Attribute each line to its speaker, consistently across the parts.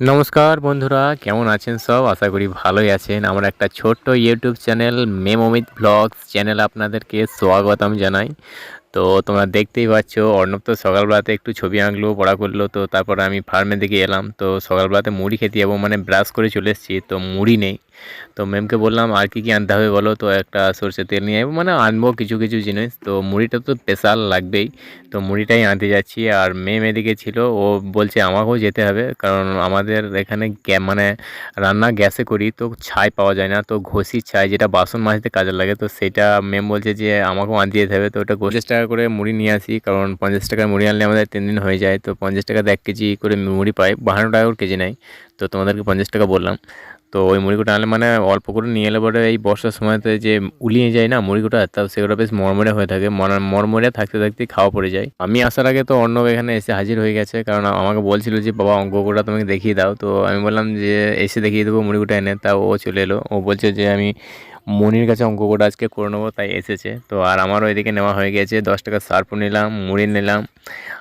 Speaker 1: নমস্কার বন্ধুরা, কেমন আছেন সব? আশা করি ভালোই আছেন। আমার একটা ছোট্ট ইউটিউব চ্যানেল মেম অমিত ব্লগস চ্যানেল আপনাদেরকে স্বাগতম জানাই। তো তোমরা দেখতেই পাচ্ছ, অর্ণব তো সকালবেলাতে একটু ছবি আঁকলো, পড়া করল, তো তারপর আমি ফার্মের দিকে এলাম। তো সকালবেলাতে মুড়ি খেতে যাব মানে ব্রাশ করে চলে এসেছি, তো মুড়ি নেই। তো ম্যামকে বললাম, আর কি কি আনতে হবে বলো তো? একটা সর্ষে তেল নিয়ে যাব মানে আনব কিছু কিছু জিনিস। তো মুড়িটা তো স্পেশাল লাগবেই। তো মুড়িটাই আনতে যাচ্ছি। আর ম্যাম এদিকে ছিল, ও বলছে আমাকেও যেতে হবে। কারণ আমাদের এখানে মানে রান্না গ্যাসে করি, তো ছাই পাওয়া যায় না। তো ঘষির ছাই, যেটা বাসন মাজতে কাজে লাগে, তো সেটা ম্যাম বলছে যে আমাকেও আনতে যেতে হবে। তো ওটা পঞ্চাশ টাকা করে মুড়ি নিয়ে আসি। কারণ পঞ্চাশ টাকার মুড়ি আনলে আমাদের তিন দিন হয়ে যায়। তো পঞ্চাশ টাকাতে এক কেজি করে মুড়ি পাই। বাহান্ন টাকা করে কেজি নেয়। তো তোমাদেরকে পঞ্চাশ টাকা বললাম। তো ওই মুড়িগুলো আনলে মানে অল্প করে নিয়ে এলে পরে এই বর্ষার সময়তে যে উলিয়ে যায় না মুড়িগুটা, তা সেগুলো বেশ মরমরে হয়ে থাকে। মর- মরমরে থাকতে থাকতে খাওয়া পড়ে যায়। আমি আসার আগে তো অন্য এখানে এসে হাজির হয়ে গেছে, কারণ আমাকে বলছিল যে, বাবা অঙ্কটা তোমাকে দেখিয়ে দাও। তো আমি বললাম যে, এসে দেখিয়ে দেবো মুড়িগুটা এনে। তা ও চলে এলো। ও বলছে যে, আমি মনির কাছে অঙ্কটা আজকে করে নেব। তাই এসেছে। তো আর আমারও এদিকে নেওয়া হয়ে গেছে। দশ টাকা সার্ফও নিলাম, মুড়ি নিলাম।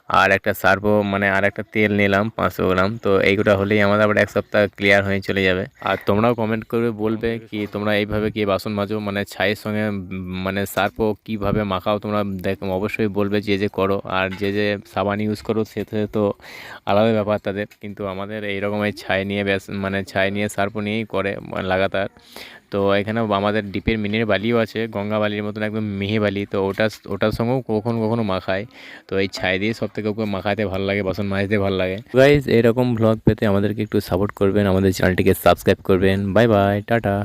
Speaker 1: আর একটা সার্ফও মানে আর একটা তেল নিলাম, পাঁচশো গ্রাম। তো এইগুলো হলেই আমাদের আবার এক সপ্তাহ ক্লিয়ার হয়ে চলে যাবে। আর তোমরাও কমেন্ট করবে বলবে কি তোমরা এইভাবে কি বাসন মাজো মানে ছাইয়ের সঙ্গে মানে সার্ফও কীভাবে মাখাও তোমরা দেখ, অবশ্যই বলবে যে যে করো। আর যে যে সাবান ইউজ করো সেতে তো আলাদা ব্যাপার তাদের। কিন্তু আমাদের এইরকম এই ছাই নিয়ে ব্যাস মানে ছাই নিয়ে সার্ফও নিয়েই করে মানে লাগাতার। তো এখানে আমাদের ডিপের মিনের বালিও আছে, গঙ্গা বালির মতন একদম মিহি বালি, তো ওটা ওটার সঙ্গেও কখনো কখনো মাখায়। তো এই ছাই দিয়ে সব থেকে ওকে মাখাতে ভালো লাগে, বাসন মাজতে ভালো লাগে। গাইজ এরকম ব্লগ পেতে আমাদেরকে একটু সাপোর্ট করবেন, আমাদের চ্যানেলটিকে সাবস্ক্রাইব করবেন। Bye bye tata.